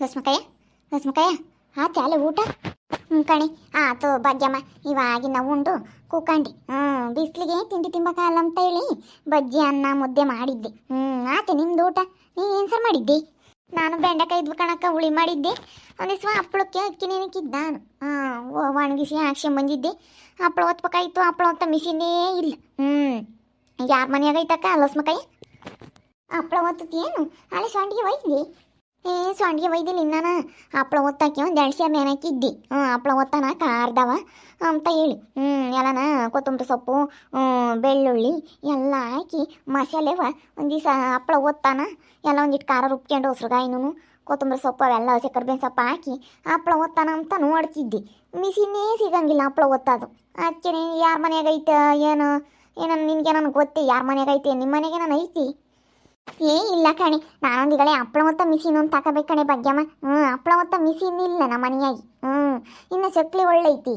ಹಸ್ಮಕಯ್ಯ ಹಸ್ಮಕಯ್ಯ ಆತ ಅಲ್ಲ ಊಟ? ಹ್ಞೂ ಕಣಿ, ಆತು ಭಾಗ್ಯಮ್ಮ ಇವಾಗಿನ ಉಂಡು ಕೂಕಂಡಿ. ಹ್ಞೂ ಬಿಸಿಲಿಗೆ ತಿಂಡಿ ತಿಂಬಕಲ್ಲ ಅಂತ ಹೇಳಿ ಬಜ್ಜಿ, ಅನ್ನ, ಮುದ್ದೆ ಮಾಡಿದ್ದೆ. ಹ್ಞೂ ಆತು ನಿಮ್ದು ಊಟ? ನೀನು ಏನು ಸರ್ ಮಾಡಿದ್ದಿ? ನಾನು ಬೆಂಡೆಕಾಯಿ ಇದ್ವು ಕಣಕ್ಕ, ಹುಳಿ ಮಾಡಿದ್ದೆ. ಒಂದಿವ್ಸ ಹಪ್ಪಳಕ್ಕೆ ಅಕ್ಕಿ ನೆನಕಿದ್ದ ನಾನು. ಹಾಂ ಒಣಗಿಸಿ ಹಾಕ್ಸ್ಕೊಂಡ್ ಬಂದಿದ್ದೆ ಹಪ್ಪಳ ಹೊತ್ಬೇಕಾಯ್ತು, ಹಪ್ಪಳ ಹೊತ್ತ ಮಿಷಿನೇ ಇಲ್ಲ. ಹ್ಞೂ ಯಾರ ಮನೆಯಾಗೈತಕ್ಕ ಅಪ್ಪಳ ಹಪ್ಪಳ ಏನು ಅಲ್ಲಿ ಸಂಡಿಗೆ ಒಯ್ದಿ ಏ, ಸೊಂಡಿಗೆ ಒಯ್ದಿಲ್ಲ ನಾನು ಹಪ್ಪಳ ಒತ್ತಾಕಿ ಒಂದು ಎರಡು ಸೇರ್ ನೆನಕಿದ್ದಿ ಹ್ಞೂ ಹಪ್ಪಳ ಒತ್ತಾನ ಕಾರ್ದವ ಅಂತ ಹೇಳಿ. ಹ್ಞೂ ಎಲ್ಲನ ಕೊತ್ತಂಬರಿ ಸೊಪ್ಪು ಬೆಳ್ಳುಳ್ಳಿ ಎಲ್ಲ ಹಾಕಿ ಮಸಾಲೆವ ಒಂದು ದಿವಸ ಹಪ್ಪಳ ಒತ್ತಾನ ಎಲ್ಲ ಒಂದಿಟ್ಟು ಖಾರ ರುಬ್ಕೊಂಡು ಹೊಸ್ರುಗಾಯಿನೂ ಕೊತ್ತಂಬರಿ ಸೊಪ್ಪು ಅವೆಲ್ಲ ಸಕ್ಕರೆ ಕರ್ಬೇವಿನ ಸೊಪ್ಪು ಹಾಕಿ ಹಪ್ಪಳ ಒತ್ತಾನ ಅಂತ ನೋಡ್ತಿದ್ದಿ ಮಿಸಿನೇ ಸಿಗಂಗಿಲ್ಲ ಹಪ್ಪಳ ಒತ್ತದು ಅದಕ್ಕೆ ಯಾರ ಮನೆಯಾಗೈತೆ ಏನು? ಏನೋ ನಿನಗೆ ನನಗೆ ಗೊತ್ತೇ? ಯಾರ ಮನೆಯಾಗ ಐತೆ? ನಿಮ್ಮ ಮನೆಗೆ ನಾನು ಐತಿ? ಏ, ಇಲ್ಲ ಕಣೆ. ನಾನೊಂದಿಗಳೇ ಹಪ್ಪಳ ಮೊತ್ತ ಮಿಷಿನ್ ಒಂದು ತಗೋಬೇಕು ಕಣೆ ಭಾಗ್ಯಮ್ಮ. ಹ್ಞೂ ಹಪ್ಪಳ ಮೊತ್ತ ಮಿಷಿನ್ ಇಲ್ಲ ನಮ್ಮ ಮನೆಯಾಗಿ. ಹ್ಞೂ ಇನ್ನು ಚಕ್ಲಿ ಒಳ್ಳೈತಿ.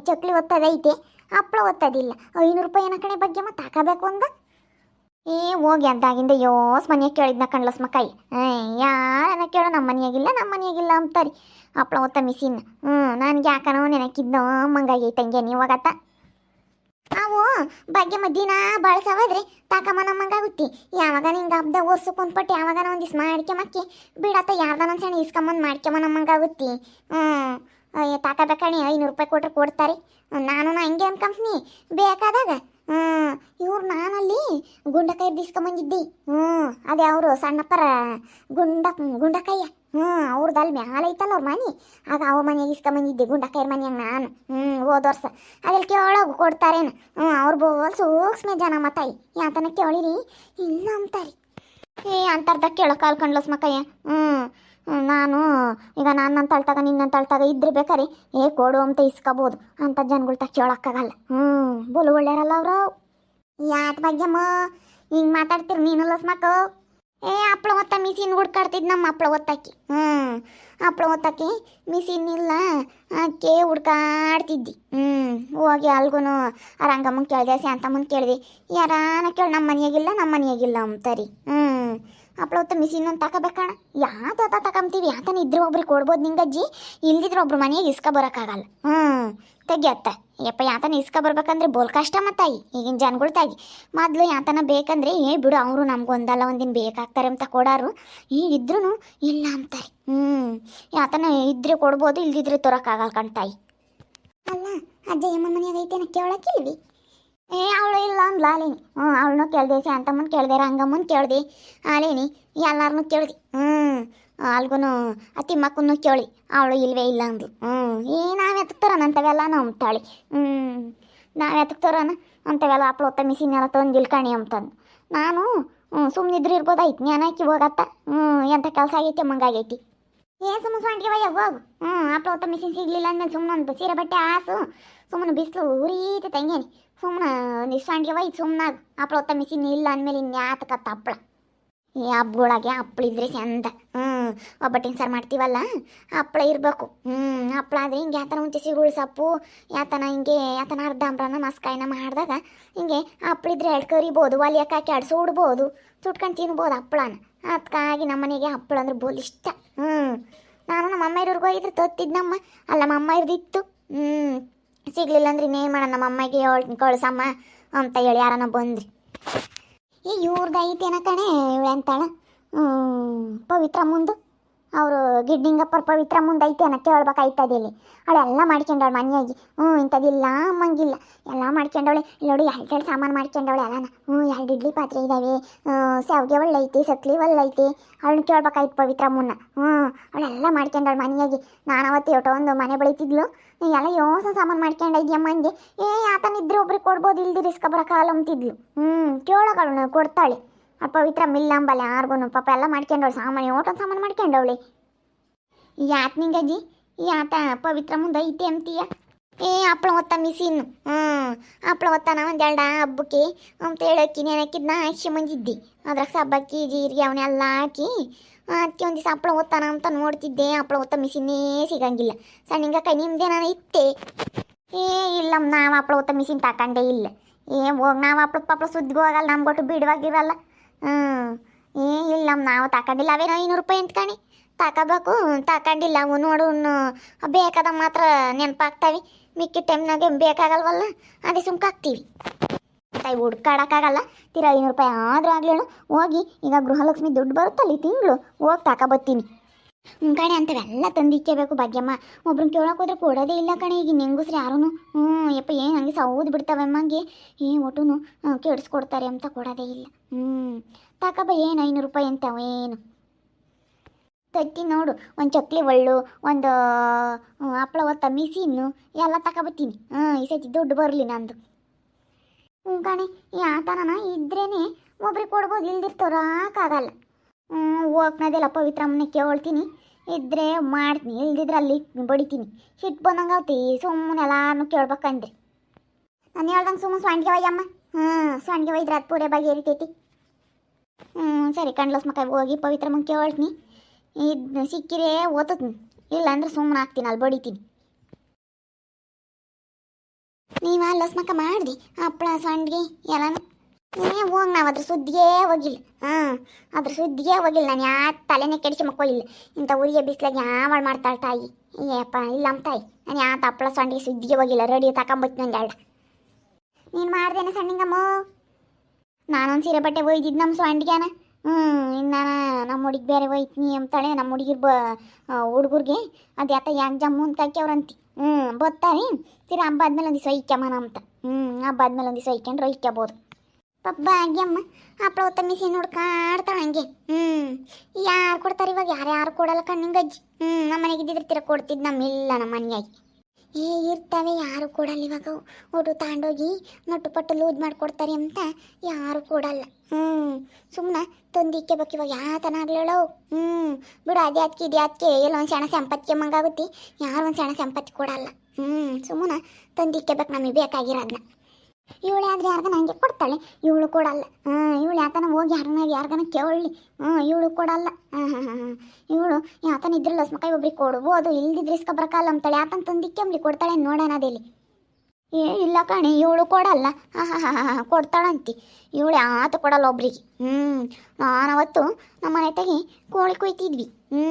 ಚಕ್ಲಿ ಒತ್ತದೈತೆ ಹಪ್ಪಳ ಒತ್ತದಿಲ್ಲ. ಐನೂರು ರೂಪಾಯಿ ಏನ ಕಣೆ ಭಾಗ್ಯಮ್ಮ ತಗೋಬೇಕು ಅಂದ ಏ, ಹೋಗಿ ಅದಾಗಿಂದ ಯೋಸ್ ಮನೆಯಾಗ ಕೇಳಿದ್ನ ಕಣ್ಲಸ್ ಏ ಏನ ಕೇಳೋ ನಮ್ಮ ಮನೆಯಾಗಿಲ್ಲ ನಮ್ಮ ಮನೆಯಾಗಿಲ್ಲ ಅಂತಾರೆ ಹಪ್ಪಳ ಒತ್ತ ಮಿಷಿನ್ ಹ್ಞೂ ನನಗೆ ಯಾಕನೋ ನೆನಕಿದ್ನೋ ಮಂಗಾಗೈತಂಗೆ ನೀವಾಗತ್ತ? ಅವು ಭಾಗ್ಯಮ್ಮ ದಿನ ಬಳಸವಾದ್ರೆ ತಾಕಮ್ಮ ನಮ್ಮಂಗಾಗುತ್ತಿ ಯಾವಾಗ ನಿಂಗೆ ಹಬ್ಬದ ಓಸು ಕುಂದ್ಪಟ್ಟು ಯಾವಾಗ ಒಂದಿಸ್ ಮಾಡ್ಕೊಂಬಕ್ಕಿ ಬಿಡತ್ತ ಯಾರ್ದಾನ ಸಣ್ಣ ಇಸ್ಕೊಂಬಂದು ಮಾಡ್ಕೊಂಬ ನಮ್ಮಂಗಾಗುತ್ತಿ ಹ್ಞೂ ತಾಕಬೇಕಣಿ ಐನೂರು ರೂಪಾಯಿ ಕೊಟ್ರೆ ಕೊಡ್ತಾರೆ. ನಾನು ಹಂಗೆ ಕಂಪ್ನಿ. ಬೇಕಾದಾಗ ಹ್ಞೂ ಇವ್ರು ನಾನಲ್ಲಿ ಗುಂಡಕಾಯಿ ದಿಸ್ಕೊಂಬಂದಿದ್ದಿ ಹ್ಞೂ ಅದೇ ಅವರು ಸಣ್ಣಪ್ಪರ ಗುಂಡ, ಗುಂಡಕಾಯ್ಯ. ಹ್ಞೂ ಅವ್ರದ್ದು ಅಲ್ಲಿ ಮ್ಯಾಲ ಐತಲ್ಲ ಅವ್ರ ಮನೆ. ಆಗ ಅವ್ರ ಮನೆಗೆ ಇಸ್ಕೊಂಬಂದಿದ್ದೆ ಗುಂಡಕಾಯಿ ಮನೆಯಾಗ ನಾನು. ಹ್ಞೂ ವರ್ಷ. ಅದ್ರಲ್ಲಿ ಕೇಳೋಗು ಕೊಡ್ತಾರೇನು? ಹ್ಞೂ ಅವ್ರು ಬೋಲ್ ಸೂಕ್ಷ್ಮ ಜನ ಮತ್ತಾಯಿ ಯಾತನ ಕೇಳಿರಿ. ಇಲ್ಲ ಅಂತಾರೆ. ಏ, ಅಂತರ್ದ ಕೇಳೋ ಕಾಲ್ ಕಂಡ್ಲಸ್ ಮಕ್ಕಯ್ಯ ಹ್ಞೂ ನಾನು ಈಗ ನಾನು ನನ್ನ ತಳ್ತಾಗ ನಿನ್ನ ತಳ್ತಾಗ ಇದ್ರೆ ಬೇಕಾರೆ. ಏ, ಕೊಡು ಅಂತ ಇಸ್ಕೋಬೋದು. ಅಂತ ಜನಗಳ್ತ ಕೇಳೋಕ್ಕಾಗಲ್ಲ. ಹ್ಞೂ ಬೋಲು ಒಳ್ಳೆಯರಲ್ಲ ಅವರು. ಯಾತ ಭಾಗ್ಯಮ್ಮ, ಹಿಂಗೆ ಮಾತಾಡ್ತೀರಿ ನೀನು ಲಸ್ ಏ, ಹಪ್ಳ ಹೊತ್ತ ಮಿಸಿನ್ ಹುಡ್ಕಾಡ್ತಿದ್ ನಮ್ಮ ಹಪ್ಳ ಒತ್ತಾಕಿ ಹ್ಞೂ ಹಪ್ಳ ಒತ್ತಾಕಿ ಮಿಸಿನ್ ಇಲ್ಲ ಅಕ್ಕೆ ಹುಡ್ಕಾಡ್ತಿದ್ದಿ. ಹ್ಞೂ ಹೋಗಿ ಅಲ್ಗೂ ರಂಗಮ್ಮನ ಕೇಳಿದೆ, ಶಾಂತಮ್ಮನ ಕೇಳಿದೆ, ಯಾರಾನ ಕೇಳಿ ನಮ್ಮ ಮನೆಯಾಗಿಲ್ಲ ನಮ್ಮ ಮನೆಯಾಗಿಲ್ಲ ಅಂತಾರಿ ಹ್ಞೂ ಹಪ್ಳ ಹೊತ್ತ ಇನ್ನೊಂದು ತಗೋಬೇಕಣ ಯಾತ ತಗೊಂತೀವಿ ಯಾತನ ಇದ್ರೆ ಒಬ್ರಿಗೆ ಕೊಡ್ಬೋದು ನಿಂಗಜ್ಜಿ. ಇಲ್ದಿದ್ರೆ ಒಬ್ರು ಮನೆಗೆ ಇಸ್ಕ ಬರೋಕ್ಕಾಗಲ್ಲ. ಹ್ಞೂ ತೆಗಿಯತ್ತ ಯಪ್ಪ ಯಾತನ ಇಸ್ಕ ಬರ್ಬೇಕಂದ್ರೆ ಬೋಲ್ ಕಷ್ಟ ಮತ್ತಾಯಿ ಈಗಿನ ಜನಗಳು ತಾಗಿ ಮೊದಲು ಯಾತನ ಬೇಕಂದ್ರೆ, ಏ, ಬಿಡು, ಅವರು ನಮ್ಗೊಂದಲ್ಲ ಒಂದಿನ ಬೇಕಾಗ್ತಾರೆ ಅಂತ ಕೊಡಾರು. ಈಗ ಇದ್ರೂ ಇಲ್ಲ ಅಂತಾರೆ. ಹ್ಞೂ ಯಾತನ ಇದ್ರೆ ಕೊಡ್ಬೋದು, ಇಲ್ದಿದ್ರೆ ತರೋಕ್ಕಾಗಲ್ಲ ಕಣ್ತಾಯಿ ಅಲ್ಲ ಅಜ್ಜಯ್ಯಮ್ಮ ಮನೆಯಾಗೈತೆ ಐತೇನ ಕೇಳಕ್ಕಿಲ್ವಿ ಏ, ಅವಳು ಇಲ್ಲ ಅಂದ್ಲ ಅಲೇನಿ ಹ್ಞೂ, ಅವಳನ್ನೂ ಕೇಳಿದೆ ಶಾಂತಮ್ಮನ ಕೇಳಿದೆ ರಂಗಮ್ಮನ ಕೇಳಿದೆ. ಆಲೇನಿ ಎಲ್ಲಾರನ್ನೂ ಕೇಳಿದೆ. ಹ್ಞೂ ಅಲ್ಗೂ ಆ ತಿಮ್ಮಕ್ಕನ್ನು ಕೇಳಿ. ಅವಳು ಇಲ್ವೇ ಇಲ್ಲ ಅಂದ್ಲು. ಹ್ಞೂ, ಏ, ನಾವು ಎತ್ತಕ್ತಾರನ ಅಂಥವೆಲ್ಲ ನಂಬ್ತಾಳೆ ಹ್ಞೂ, ನಾವು ಎತ್ತಕ್ತಾರನ ಅಂಥವೆಲ್ಲ ಅಪ್ಳು ಹೊತ್ತ ಮಿಸಿನ್ ಎಲ್ಲ ತಂದಿಲ್ಲ ಕಣಿ ಅಂತಂದು. ನಾನು, ಹ್ಞೂ ಸುಮ್ಮನಿದ್ರೆ ಇರ್ಬೋದಾಯ್ತು ಹಾಕಿ ಹೋಗತ್ತ? ಹ್ಞೂ ಎಂಥ ಕೆಲಸ ಆಗೈತಿ ಮಂಗಾಗೈತಿ ಏ ಸುಮ್ಮನೆ ಸಂಡಿಗೆ ವಯ್ಯ ಹೋಗು. ಹ್ಞೂ ಅಪ್ಪ ಒತ್ತ ಮಿಷಿನ್ ಸಿಗ್ಲಿಲ್ಲ ಅಂದ್ಮೇಲೆ ಸುಮ್ಮನೆ ಒಂದು ಸೀರೆ ಬಟ್ಟೆ ಆಸು ಸುಮ್ಮನೆ ಬಿಸಿಲು ಉರೀತಿ ತಂಗೇನಿ ಸುಮ್ಮನೆ ಒಂದಿಷ್ಟು ಸಂಡಿಗೆ ಒಯ್ದು ಸುಮ್ಮನೆ ಹಪ್ಳ ಒತ್ತ ಮಿಷಿನ್ ಇಲ್ಲ ಅಂದಮೇಲೆ ಇನ್ಯಾತಕತ್ತ ತಪ್ಪಳ ಈ ಹಬ್ಬಗಳಾಗೆ ಹಪ್ಪಳ ಇದ್ರೆ ಚಂದ. ಹ್ಞೂ ಒಬ್ಬಟ್ಟಿನ ಸಾರು ಮಾಡ್ತೀವಲ್ಲ? ಹಪ್ಪಳ ಇರಬೇಕು. ಹ್ಞೂ ಹಪ್ಪಳ ಆದರೆ ಹಿಂಗೆ ಯಾತನ ಮುಂಚೆ ಸಿಗುಳು ಸೊಪ್ಪು. ಯಾತನ ಹಿಂಗೆ, ಯಾತನ ಅರ್ಧಂಬ್ರನ ಮಸ್ಕಾಯಿನ ಮಾಡಿದಾಗ ಹಿಂಗೆ ಹಪ್ಳಿದ್ರೆ ಎರಡು ಕರಿಬೋದು ಒಲಿಯಕ್ಕೆ ಹಾಕಿ ಅಡ್ಸು ಉಡ್ಬೋದು ಸುಟ್ಕೊಂಡು ತಿನ್ಬೋದು ಹಪ್ಳನ. ಅದಕ್ಕಾಗಿ ನಮ್ಮ ಮನೆಗೆ ಹಪ್ಪಳ ಅಂದ್ರೆ ಬೋಲ್ ಇಷ್ಟ. ಹ್ಞೂ ನಾನು ನಮ್ಮ ಅಮ್ಮ ಇರೋರ್ಗೆ ಹೋಗಿದ್ರೆ ತೊತ್ತಿದ್ನಮ್ಮ ಅಲ್ಲ, ನಮ್ಮ ಅಮ್ಮ ಇರ್ದಿತ್ತು. ಹ್ಞೂ ಸಿಗ್ಲಿಲ್ಲ ಅಂದ್ರೆ ಇನ್ನೇನು ಮಾಡೋಣ, ನಮ್ಮ ಅಮ್ಮಗೆ ಕಳ್ಸಮ್ಮ ಅಂತ ಹೇಳಿ ಯಾರನ್ನ ಬಂದ್ರಿ. ಈ ಇವ್ರದ್ದು ಐತೇನ ಕಣೆ ಹ್ಞೂ ಪವಿತ್ರ ಮುಂದು. ಅವರು ಗಿಡ್ಡಿಂಗಪ್ಪರ್ ಪವಿತ್ರ ಮುಂದೆ ಕೇಳ್ಬೇಕಾಯ್ತದೆ ಕೇಳ್ಬೇಕಾಯ್ತದಿಲ್ಲಿ ಅವಳೆಲ್ಲ ಮಾಡ್ಕೊಂಡವಳು ಮನೆಯಾಗಿ. ಹ್ಞೂ ಇಂಥದಿಲ್ಲ ಅಮ್ಮಂಗಿಲ್ಲ. ಎಲ್ಲ ಮಾಡ್ಕೊಂಡವಳೆ. ಇಲ್ಲಿ ನೋಡಿ, ಎರಡು ಸಾಮಾನು ಮಾಡ್ಕೊಂಡವಳೆ ಅಲ್ಲ ಹ್ಞೂ, ಎರಡು ಇಡ್ಲಿ ಪಾತ್ರೆ ಇದ್ದಾವೆ ಶಾವ್ಗೆ ಒಳ್ಳೈತಿ ಸಕ್ಲಿ ಒಳ್ಳೈತಿ ಅವಳನ್ನ ಕೇಳ್ಬೇಕಾಯ್ತು ಪವಿತ್ರ ಮುನ್ನ. ಹ್ಞೂ ಅವಳೆಲ್ಲ ಮಾಡ್ಕೊಂಡವಳು ಮನೆಯಾಗಿ. ನಾನು ಅವತ್ತು ಒಂದು ಮನೆ ಬೆಳಿತಿದ್ಲು. ಎಲ್ಲ ಯೋಸ ಸಾಮಾನು ಮಾಡ್ಕೊಂಡೈದ್ಯಮ್ಮ ಅಂದೆ ಏ, ಆತನಿದ್ರೆ ಒಬ್ರಿಗೆ ಕೊಡ್ಬೋದು ಇಲ್ದಿ ರಿಸ್ಕ ಬರೋಕ್ಕಾಗಲ್ಲ ಅಂತಿದ್ಲು. ಹ್ಞೂ ಕೇಳೋಕಳು ಕೊಡ್ತಾಳೆ. ಆ ಪವಿತ್ರ ಮಿಲ್ಲಂಬಲ್ಲ ಯಾರಿಗೂ ಪಾಪ ಎಲ್ಲ ಮಾಡ್ಕೊಂಡವಳು ಸಾಮಾನು ಓಟೋ ಸಾಮಾನು ಮಾಡ್ಕೊಂಡವಳಿ. ಯಾತ್ ನಿಂಗಜ್ಜಿ ಯಾತ ಪವಿತ್ರ ಮುಂದೆ ಐತೆ ಅಂತೀಯ? ಏ ಹಪ್ಳ ಹೊತ್ತ ಮಿಸಿನ್ನು ಹ್ಞೂ ಹಪ್ಳ ಹೊತ್ತಾನ ಒಂದೆರಡ ಹಬ್ಬಕ್ಕೆ ಅಂತ ಹೇಳಕ್ಕಿ ನೆನಕಿದ್ನ ಹಸಿ ಬಂದಿದ್ದೆ ಅದ್ರಾಗ ಸಬ್ಬಕ್ಕಿ, ಜೀರಿಗೆ ಅವನ್ನೆಲ್ಲ ಹಾಕಿ ಅದಕ್ಕೆ ಒಂದು ದಿವಸ ಹಪ್ಳ ಅಂತ ನೋಡ್ತಿದ್ದೆ ಹಪ್ಳ ಹೊತ್ತ ಮಿಸಿನ್ನೇ ಸಿಗಂಗಿಲ್ಲ. ಸಣ್ಣಿಂಗ ಕೈ ನಿಮ್ದೇ ನಾನು ಇತ್ತೆ. ಏ ಇಲ್ಲ ನಾವು ಹಪ್ಳ ಹೊತ್ತ ಮಿಷಿನ್ ತಕೊಂಡೇ ಇಲ್ಲ. ಏ, ಹೋಗಿ ನಾವು ಹಪ್ಳ ಪಪ್ಳ ಸುದ್ದಿಗೂ ಹೋಗಲ್ಲ, ನಮ್ಗೊಟ್ಟು ಬಿಡುವಾಗಿರಲ್ಲ. ಹ್ಞೂ ಏ, ಇಲ್ಲ ನಾವು ತಕೊಂಡಿಲ್ಲ. ಅವೇನೋ ಐನೂರು ರೂಪಾಯಿ ಅಂತ ಕಣಿ. ತಗೋಬೇಕು ತಗೊಂಡಿಲ್ಲ ಅವು ನೋಡು ಬೇಕಾದ ಮಾತ್ರ ನೆನಪಾಗ್ತಾವೆ. ಮಿಕ್ಕಿ ಟೈಮ್ನಾಗೆ ಬೇಕಾಗಲ್ವಲ್ಲ, ಅದೇ ಸುಮ್ಕಾಗ್ತೀವಿ. ತಾಯಿ ಹುಡ್ಕಾಡೋಕ್ಕಾಗಲ್ಲ. ತೀರಾ ಐನೂರು ರೂಪಾಯಿ ಆದರೂ ಆಗ್ಲೇಳು ಹೋಗಿ, ಈಗ ಗೃಹಲಕ್ಷ್ಮಿ ದುಡ್ಡು ಬರುತ್ತಲ್ಲ ತಿಂಗಳು, ಹೋಗಿ ತಗೊಬತ್ತೀನಿ ಹ್ಞೂ ಕಡೆ ಅಂಥವೆಲ್ಲ ತಂದಿಕ್ಕೇಬೇಕು ಭಾಗ್ಯಮ್ಮ. ಒಬ್ರನ್ನ ಕೇಳೋಕೆ ಹೋದ್ರೆ ಕೊಡೋದೇ ಇಲ್ಲ ಕಣೆ, ಈಗ ನೆಂಗುಸ್ರಿ ಯಾರೂ ಹ್ಞೂ ಯಪ್ಪ, ಏನು ಹಂಗೆ ಸೌದು ಬಿಡ್ತಾವೆಮ್ಮಂಗೆ ಏ, ಒಟ್ಟುನು ಕೆಡಿಸ್ಕೊಡ್ತಾರೆ ಅಂತ ಕೊಡೋದೇ ಇಲ್ಲ. ಹ್ಞೂ ತಕಬ ಏನು ಐನೂರು ರೂಪಾಯಿ ಅಂತ ಏನು? ತತ್ತಿ ನೋಡು, ಒಂದು ಚಕ್ಲಿ ಒಳ್ಳು, ಒಂದು ಹಪ್ಪಳ ಒತ್ತ ಮಿಸಿನ್ನು ಎಲ್ಲ ತಗೊಬತ್ತೀನಿ ಹ್ಞೂ ಈ ಸತಿ ದುಡ್ಡು ಬರಲಿ ನಂದು. ಹ್ಞೂ ಕಣೆ, ಈ ಆತನ ಇದ್ರೇನೆ ಒಬ್ರಿಗೆ ಕೊಡ್ಬೋದು ಇಲ್ದಿರ್ತವ್ರಾಕಾಗಲ್ಲ ಹ್ಞೂ ಹೋಗ್ನದೆಲ್ಲ ಪವಿತ್ರಮ್ಮನೆ ಕೇಳ್ತೀನಿ. ಇದ್ರೆ ಮಾಡ್ತೀನಿ ಇಲ್ದಿದ್ರೆ ಅಲ್ಲಿ ಬಡಿತೀನಿ. ಸಿಟ್ಟು ಬಂದಂಗೆ ಸುಮ್ಮನೆ ಎಲ್ಲಾರನ್ನೂ ಕೇಳ್ಬೇಕಂದ್ರೆ. ನಾನು ಹೇಳ್ದಂಗೆ ಸುಮ್ಮನೆ ಸ್ವಾಣಿಗೆ ಒಯ್ಯಮ್ಮ ಹ್ಞೂ ಸ್ವಾಣಿಗೆ ಒಯ್ದ್ರೆ ಅದು ಪೂರೆ ಬಾಗಿ ಬಗೆಹರಿತೈತಿ ಹ್ಞೂ ಸರಿ, ಕಣ್ಲಸ್ ಮಕ್ಕ, ಹೋಗಿ ಪವಿತ್ರಮ್ಮ ಕೇಳ್ತೀನಿ. ಇದು ಸಿಕ್ಕಿರೇ ಓದ್ತೀನಿ ಇಲ್ಲ ಅಂದ್ರೆ ಸುಮ್ಮನೆ ಹಾಕ್ತೀನಿ, ಅಲ್ಲಿ ಬಡಿತೀನಿ. ನೀವು ಅಲ್ಲಸ್ ಮಕ್ಕ ಮಾಡ್ದಿ, ಹಪ್ಪಳ ಸಂಡ್ಗೆ ಎಲ್ಲಾನು. ನೀನೇ ಹೋಗಿ ನಾವು ಅದ್ರ ಸುದ್ದಿಯೇ ಹೋಗಿಲ್ಲ. ಹಾಂ, ಅದ್ರ ಸುದ್ದಿಯೇ ಹೋಗಿಲ್ಲ. ನಾನು ಯಾ ತಲೆನೇ ಕೆಡಿಸಿ ಇಲ್ಲ. ಇಂಥ ಉರಿಗೆ ಬಿಸಿಲಾಗಿ ಯಾವಳು ಮಾಡ್ತಾಳೆ ತಾಯಿ? ಏಪ್ಪ ಇಲ್ಲ ನಮ್ಮ ತಾಯಿ. ನಾನು ಯಾ ತಪ್ಪಳ ಸಂಡಿಗೆ ಸುದ್ದಿಗೆ ಹೋಗಿಲ್ಲ. ರೆಡಿ ತಗೊಂಬತ್ತಿ ನಂಗೆ ನೀನು ಮಾಡ್ದೇನೆ ಸಣ್ಣಿಂಗಮ್ಮ? ನಾನೊಂದು ಸೀರೆ ಬಟ್ಟೆ ಒಯ್ದಿದ್ದು ನಮ್ಮ ಸಂಡಿಗೆನ. ಹ್ಞೂ ಇನ್ನು ನಮ್ಮ ಹುಡುಗಿ ಬೇರೆ ಒಯ್ತೀನಿ ಅಂತಾಳೆ. ನಮ್ಮ ಹುಡುಗಿರ್ ಬ ಹುಡುಗರಿಗೆ. ಅದು ಯಾತ ಯಾಕೆ ಜಮ್ಮು ಅಂತ ಹಾಕ್ಯವ್ರಂತಿ. ಹ್ಞೂ ಬತ್ತಾರೆ. ತಿರ ಹಬ್ಬ ಆದ್ಮೇಲೆ ಒಂದು ದಿವಸ ಅಂತ. ಹ್ಞೂ ಹಬ್ಬ ಆದ್ಮೇಲೆ ಒಂದು ದಿವಸ ಒಯ್ಕೊಂಡ್ರೆ ಪಬ್ಬ ಆಗ್ಯಮ್ಮ ಹಪ್ಪಳ ಹೊತ್ತ ನೋಡ್ಕಾಡ್ತಾಳ ಹುಡ್ಕಾಡ್ತಾಳೆ ಹಂಗೆ. ಹ್ಞೂ ಯಾರು ಕೊಡ್ತಾರೆ ಇವಾಗ? ಯಾರ್ಯಾರು ಯಾರು ಕೊಡಲ್ಲ ಕಣ್ಣಿಂಗ್ ಅಜ್ಜಿ ಹ್ಞೂ ನಮ್ಮ ಮನೆಗೆ ಇದ್ದಿದ್ರೆ ತಿರ ಕೊಡ್ತಿದ್ದು ನಮ್ಮಿಲ್ಲ ನಮ್ಮ ಮನೆಯಾಗಿ. ಏ, ಇರ್ತವೆ, ಯಾರು ಕೊಡಲ್ಲ ಇವಾಗ ಒಟ್ಟು ತಗೊಂಡೋಗಿ ನೊಟ್ಟು ಪಟ್ಟು ಲೂಸ್ ಮಾಡಿಕೊಡ್ತಾರೆ ಅಂತ ಯಾರು ಕೊಡಲ್ಲ. ಹ್ಞೂ ಸುಮ್ಮನೆ ತಂದಿಕ್ಕೆ ಬೇಕು ಇವಾಗ. ಯಾತನ ಆಗ್ಲೇಳೋ ಹ್ಞೂ ಬಿಡು, ಅದೇ ಅದಕ್ಕೆ ಇದು ಅದಕ್ಕೆ ಒಂದು ಸಣ್ಣ ಸಂಪತ್ತಿಗೆ ಮಂಗಾಗುತ್ತೆ ಯಾರು ಒಂದು ಸಣ್ಣ ಸಂಪತ್ತಿ ಕೊಡಲ್ಲ. ಹ್ಞೂ ಸುಮ್ಮನೆ ತಂದಿಕ್ಕೆ ಬೇಕು ನಮಗೆ ಬೇಕಾಗಿರೋದನ್ನ ಇವಳು ಆದ್ರೆ ಯಾರ್ಗನ ಹಂಗೆ ಕೊಡ್ತಾಳೆ? ಇವಳು ಕೊಡಲ್ಲ. ಹಾಂ, ಇವಳು ಯಾತನ ಹೋಗಿ ಯಾರನ್ನ ಯಾರ್ಗನ ಕೇಳಲಿ. ಹ್ಞೂ ಇವಳು ಕೊಡಲ್ಲ. ಹಾಂ ಹಾಂ ಹಾಂ ಇವಳು ಯಾತನ ಇದ್ರಲ್ಲ ಸ್ಮಕಾಯಿ ಒಬ್ರಿಗೆ ಕೊಡ್ಬೋದು, ಇಲ್ದಿದ್ರೆ ಇಸ್ಕ ಬರಕಾಲ ಅಂತಾಳೆ ಯಾತನ ತಂದಿಕ್ಕಂಬ್ಲಿ ಕೊಡ್ತಾಳೆ ನೋಡೋಣ ಅದೇಲಿ. ಏ, ಇಲ್ಲ ಕಣೆ, ಇವಳು ಕೊಡಲ್ಲ. ಹಾಂ ಹಾಂ ಹಾಂ ಹಾಂ ಕೊಡ್ತಾಳಂತಿ. ಇವಳು ಯಾತ ಕೊಡಲ್ಲ ಒಬ್ರಿಗೆ. ಹ್ಞೂ ನಾನು ಅವತ್ತು ನಮ್ಮ ಮನೆ ತೆಗಿ ಕೋಳಿ ಕೊಯ್ತಿದ್ವಿ. ಹ್ಞೂ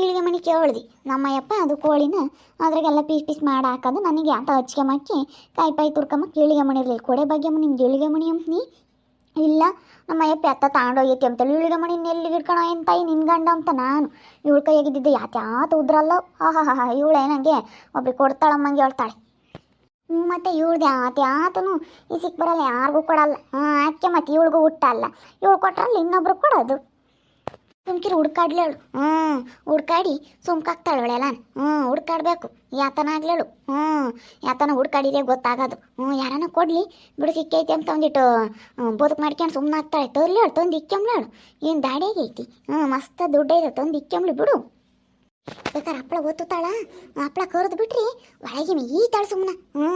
ಇಳಿಗೆ ಮನೆ ಕೇಳಿದ್ವಿ ನಮ್ಮಯ್ಯಪ್ಪ ಅದು ಕೋಳಿನ ಅದ್ರಾಗೆಲ್ಲ ಪೀಸ್ ಪೀಸ್ ಮಾಡಿ ಹಾಕೋದು ನನಗೆ ಆತ ಹಚ್ಕೆ ಮಾಕಿ ಕಾಯಿ ಪಾಯಿ ತುರ್ಕೊಂಬಕ್ಕೆ ಇಳಿಗೆ ಮಣಿ ಇರಲಿ. ಕೊಡೆ ಬಗ್ಗೆ ನಿಮ್ದು ಇಳಿಗೆ ಮಣಿ ಅಂತೀನಿ? ಇಲ್ಲ ನಮ್ಮ ಅಯ್ಯಪ್ಪ ಅತ್ತ ತಗೊಂಡೋಗೈತಿ ಅಂತೇಳಿ ಇಳಿಗೆ ಮಣಿ ಎಲ್ಲಿ ಇಟ್ಕೊಳ ಏನು ತಾಯಿ ನಿನ್ ಗಂಡ ಅಂತ ನಾನು. ಇವಳು ಕೈಯಾಗಿದ್ದಿದ್ದೆ ಯಾತ ಯಾತ ಉದ್ರಲ್ಲ. ಹಾ ಹಾ ಹಾ ಹಾ, ಇವಳು ಏನಂಗೆ ಒಬ್ರಿಗೆ ಕೊಡ್ತಾಳಮ್ಮಂಗೆ ಹೇಳ್ತಾಳೆ. ಹ್ಞೂ ಮತ್ತೆ ಅದು ಯಾತನು ಈ ಸಿಕ್ ಬರಲ್ಲ, ಯಾರಿಗೂ ಕೊಡಲ್ಲ. ಹಾಂ ಅಕ್ಕೆ ಮತ್ತೆ ಇವಳಿಗೂ ಹುಟ್ಟಲ್ಲ ಇವಳು ಕೊಟ್ರಲ್ಲ ಇನ್ನೊಬ್ರು ಕೊಡೋದು. ಸುಮ್ಕಿರು ಹುಡ್ಕಾಡ್ಲೇಳು ಹ್ಞೂ ಹುಡ್ಕಾಡಿ ಸುಮ್ಕಾಗ್ತಾಳವಳೆಲ್ಲ ಹ್ಞೂ ಹುಡ್ಕಾಡ್ಬೇಕು. ಯಾತನ ಆಗ್ಲೇಳು ಹ್ಞೂ ಯಾತನ ಹುಡ್ಕಾಡಿದೆ ಗೊತ್ತಾಗೋದು. ಹ್ಞೂ ಯಾರನ್ನ ಕೊಡಲಿ? ಬಿಡು ಸಿಕ್ಕೈತಿ ಅಂತ ಒಂದಿಟ್ಟು ಬದುಕು ಮಾಡ್ಕೊಂಡು ಸುಮ್ಮನೆ ಆಗ್ತಾಳೆ ತರ್ಲೇಳು ತಂದು ಇಕ್ಕಂಬ್ಳೇಳು ಏನು ದಾಡಿಯಾಗೈತಿ? ಹ್ಞೂ ಮಸ್ತ್ ದುಡ್ಡೈತೆ ತಂದು ಇಕ್ಕಂಬ್ಳಿ ಬಿಡು. ಬೇಕಾದ್ರೆ ಹಪ್ಪಳ ಓದ್ತಾಳ ಹಪ್ಪಳ ಕರೆದು ಬಿಟ್ರಿ ಒಳಗೆ ಈತಾಳೆ ಸುಮ್ಮನೆ ಹ್ಞೂ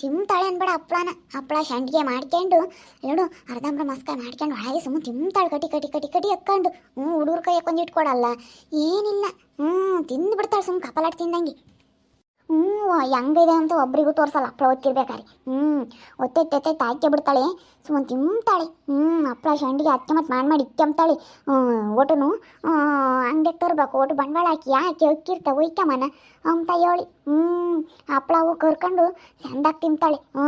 ತಿಂತಾಳೆ ಅನ್ಬೇಡ ಹಪ್ಪಳನ. ಹಪ್ಪಳ ಶಂಡಿಗೆ ಮಾಡ್ಕೊಂಡು ಎರಡು ಅರ್ಧಂಬ್ರ ಮಸ್ಕ ಮಾಡ್ಕೊಂಡು ಒಳಗೆ ಸುಮ್ಮನೆ ತಿಂತಾಳೆ ಕಟಿ ಕಟಿ ಕಟಿ ಕಟಿ ಹಾಕ್ಕೊಂಡು ಹ್ಞೂ ಹುಡುಗ್ರ ಕೈ ಇಟ್ಕೊಡಲ್ಲ ಏನಿಲ್ಲ. ಹ್ಞೂ ತಿಂದು ಬಿಡ್ತಾಳೆ ಸುಮ್ಮನೆ ಕಪಲಾಟ್ ತಿಂದಂಗೆ. ಹ್ಞೂ ಹೆಂಗಿದೆ ಅಂತ ಒಬ್ರಿಗೂ ತೋರಿಸಲ್ಲ ಹಪ್ಪಳ ಒತ್ತಿರ್ಬೇಕಾರೆ ಹ್ಞೂ ಒತ್ತೆತ್ತೆ ತಾಯ್ಕೆ ಬಿಡ್ತಾಳೆ. ಸುಮ್ಮನೆ ತಿಂತಾಳೆ ಹ್ಞೂ ಹಪ್ಪಳ ಸಂಡಿಗೆ ಅತ್ತೆ ಮತ್ತು ಮಾಡಿ ಮಾಡಿ ಇಕ್ಕಂತಾಳೆ ಒಟುನು ಹಂಗೆ ತರ್ಬೇಕು, ಒಟ್ಟು ಬಂಡವಾಳ ಹಾಕಿ ಹಾಕಿ ಅಕ್ಕಿರ್ತಾವೆ ಒಯ್ಕಮ್ಮನ ಅಂತ ಹೇಳಿ ಹ್ಞೂ ಹಪ್ಪಳ ಅವು ಕರ್ಕೊಂಡು ಚಂದಾಗಿ ತಿಂತಾಳೆ. ಹ್ಞೂ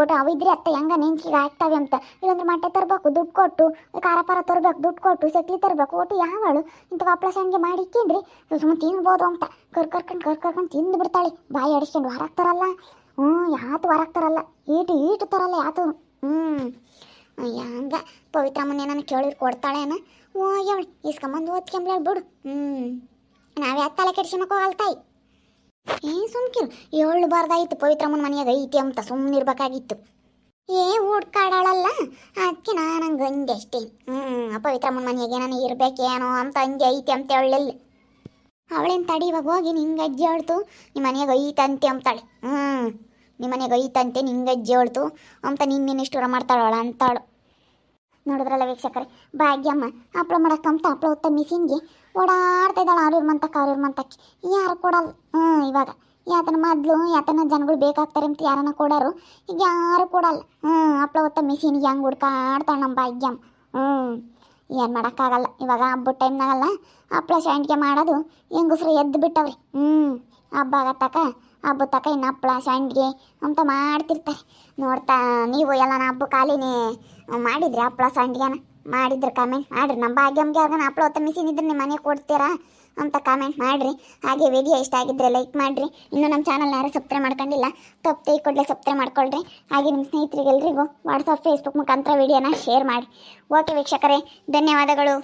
ಊಟ ಅವು ಇದ್ರೆ ಅತ್ತ ಹೆಂಗ ನೆಂಚಿಗೆ ಆಗ್ತಾವೆ ಅಂತ. ಇಲ್ಲಾಂದ್ರೆ ಮೊಟ್ಟೆ ತರಬೇಕು, ದುಡ್ಡು ಕೊಟ್ಟು, ಖಾರ ಪಾರ ತರಬೇಕು, ದುಡ್ಡು ಕೊಟ್ಟು, ಸಕ್ಲಿ ತರಬೇಕು. ಊಟ ಯಾವಳು ಇಂಥ ಹಪ್ಪಳ ಸಂಡಿಗೆ ಮಾಡಿ ಇಕ್ಕಿನ್ರಿ ಸುಮ್ಮನೆ ತಿನ್ಬೋದು ಅಂತ. ಕರ್ ಕರ್ಕೊಂಡು ಕರ್ ಕರ್ಕೊಂಡು ತಿಂದು ಬಿಡ್ತಾಳೆ. ಬಾಯಿ ಅಡಿಸ್ಕೊಂಡು ಹೊರಾಗ್ತಾರಲ್ಲ ಹ್ಞೂ ಯಾತು ಹೊರಾಗ್ತಾರಲ್ಲ ಈಟು ಈಟು ತರಲ್ಲ ಯಾತು ಹ್ಞೂ ಹಂಗ ಪವಿತ್ರಮ್ಮನ ನಾನು ಕೊಡ್ತಾಳೇನ? ಓ ಹೇಳಿ ಇಸ್ಕೊಂಬಂದು ಓದ್ಕೊಂಬ್ಳ ಬಿಡು. ಹ್ಞೂ ನಾವೇ ತಲೆ ಕೆಡ್ಸ್ಕೊಳಕ್ ಹೋಗಲ್ಲ ತಾಯಿ? ಏ, ಸುಮ್ಕಿರು. ಏಳು ಬಾರ್ದಾಯ್ತು. ಪವಿತ್ರಮ್ಮನ ಮನೆಯಾಗ ಐತಿ ಅಂತ ಸುಮ್ಮನಿರ್ಬೇಕಾಗಿತ್ತು ಏ ಹುಡ್ಕಾಡಾಳಲ್ಲ ಅದಕ್ಕೆ ನಾನು ಹಂಗೆ ಅಂದೆ ಅಷ್ಟೇ. ಹ್ಞೂ ಪವಿತ್ರಮ್ಮನ ಮನೆಯಾಗೆ ನಾನು ಇರಬೇಕೇನೋ ಅಂತ ಹಂಗೆ ಐತಿ ಅಂತ ಹೇಳಲಿಲ್ಲ. ಅವಳೇನು ತಡಿ, ಇವಾಗ ಹೋಗಿ ನಿಂಗೆ ಅಜ್ಜಿ ಹೇಳ್ತು. ನಿಮ್ಮ ಮನೆಯಾಗ ಐತಂತೆ ಅಂತಾಳೆ. ಹ್ಞೂ ನಿಮ್ಮ ಮನೆಗೆ ಐತಂತೆ ನಿಂಗೆ ಅಜ್ಜಿ ಹೇಳ್ತು ಅಂತ ನಿನ್ನೇನು ಇಷ್ಟುರ ಮಾಡ್ತಾಳವಳ ಅಂತಾಳು. ನೋಡಿದ್ರಲ್ಲ ವೀಕ್ಷಕರೇ, ಭಾಗ್ಯಮ್ಮ, ಹಪ್ಳ ಮಾಡೋಕ್ಕಂತ ಹಪ್ಪಳ ಹೊತ್ತ ಮಿಷಿನ್ಗೆ ಓಡಾಡ್ತಾ ಇದ್ದಾಳೆ ಅವ್ರ ಮಂತಕ್ಕೆ ಅವ್ರ ಮಂತಕ್ಕೆ ಯಾರು ಕೊಡಲ್ಲ ಹ್ಞೂ ಇವಾಗ. ಯಾತನ ಮೊದಲು, ಯಾತನ ಜನಗಳು ಬೇಕಾಗ್ತಾರೆ ಅಂತ ಯಾರನ್ನ ಕೊಡೋರು, ಈಗ ಯಾರು ಕೊಡಲ್ಲ. ಹ್ಞೂ ಅಪ್ಪಳ ಹೊತ್ತ ಮಿಷಿನ್ಗೆ ಹೆಂಗೆ ಹುಡ್ಕಾಡ್ತಾಳೆ ನಮ್ಮ ಭಾಗ್ಯಮ್ಮ. ಹ್ಞೂ ಏನು ಮಾಡೋಕ್ಕಾಗಲ್ಲ. ಇವಾಗ ಹಬ್ಬದ ಟೈಮ್ನಾಗಲ್ಲ ಹಪ್ಳ ಸಂಡಿಗೆ ಮಾಡೋದು ಹೆಂಗಸ್ರು ಎದ್ದು ಬಿಟ್ಟವ್ರಿ. ಹ್ಞೂ ಹಬ್ಬ ಆಗತ್ತಕ್ಕ ಹಬ್ಬದ ತಕ ಇನ್ನು ಹಪ್ಪಳ ಸಂಡಿಗೆ ಅಂತ ಮಾಡ್ತಿರ್ತಾರೆ. ನೋಡ್ತಾ, ನೀವು ಎಲ್ಲ ಹಬ್ಬ ಖಾಲಿನೇ ಮಾಡಿದ್ರಿ ಹಪ್ಪಳ ಸಂಡ್ಗೆನ ಮಾಡಿದ್ರೆ ಕಾಮೆಂಟ್ ಮಾಡ್ರಿ. ನಮ್ಮ ಭಾಗ್ಯಮ್ಗೆ ಅವ್ರನ್ನ ಹಪ್ಳ ಹೊತ್ತ ಮಿಸಿನ್ ಇದ್ರೆ ನಿಮ್ಮ ಮನೆಗೆ ಕೊಡ್ತೀರಾ ಅಂತ ಕಾಮೆಂಟ್ ಮಾಡಿರಿ. ಹಾಗೆ ವಿಡಿಯೋ ಇಷ್ಟ ಆಗಿದ್ರೆ ಲೈಕ್ ಮಾಡಿರಿ. ಇನ್ನು ನಮ್ಮ ಚಾನಲ್ನ ಯಾರು ಸಬ್ಸ್ಕ್ರೈಬ್ ಮಾಡ್ಕೊಂಡಿಲ್ಲ, ತಪ್ಪು ಕೂಡಲೇ ಸಬ್ಸ್ಕ್ರೈಬ್ ಮಾಡ್ಕೊಳ್ರಿ. ಹಾಗೆ ನಿಮ್ಮ ಸ್ನೇಹಿತರಿಗೆಲ್ರಿಗೂ ವಾಟ್ಸಪ್ ಫೇಸ್ಬುಕ್ ಮುಖಾಂತರ ವಿಡಿಯೋನ ಶೇರ್ ಮಾಡಿ. ಓಕೆ ವೀಕ್ಷಕರೇ, ಧನ್ಯವಾದಗಳು.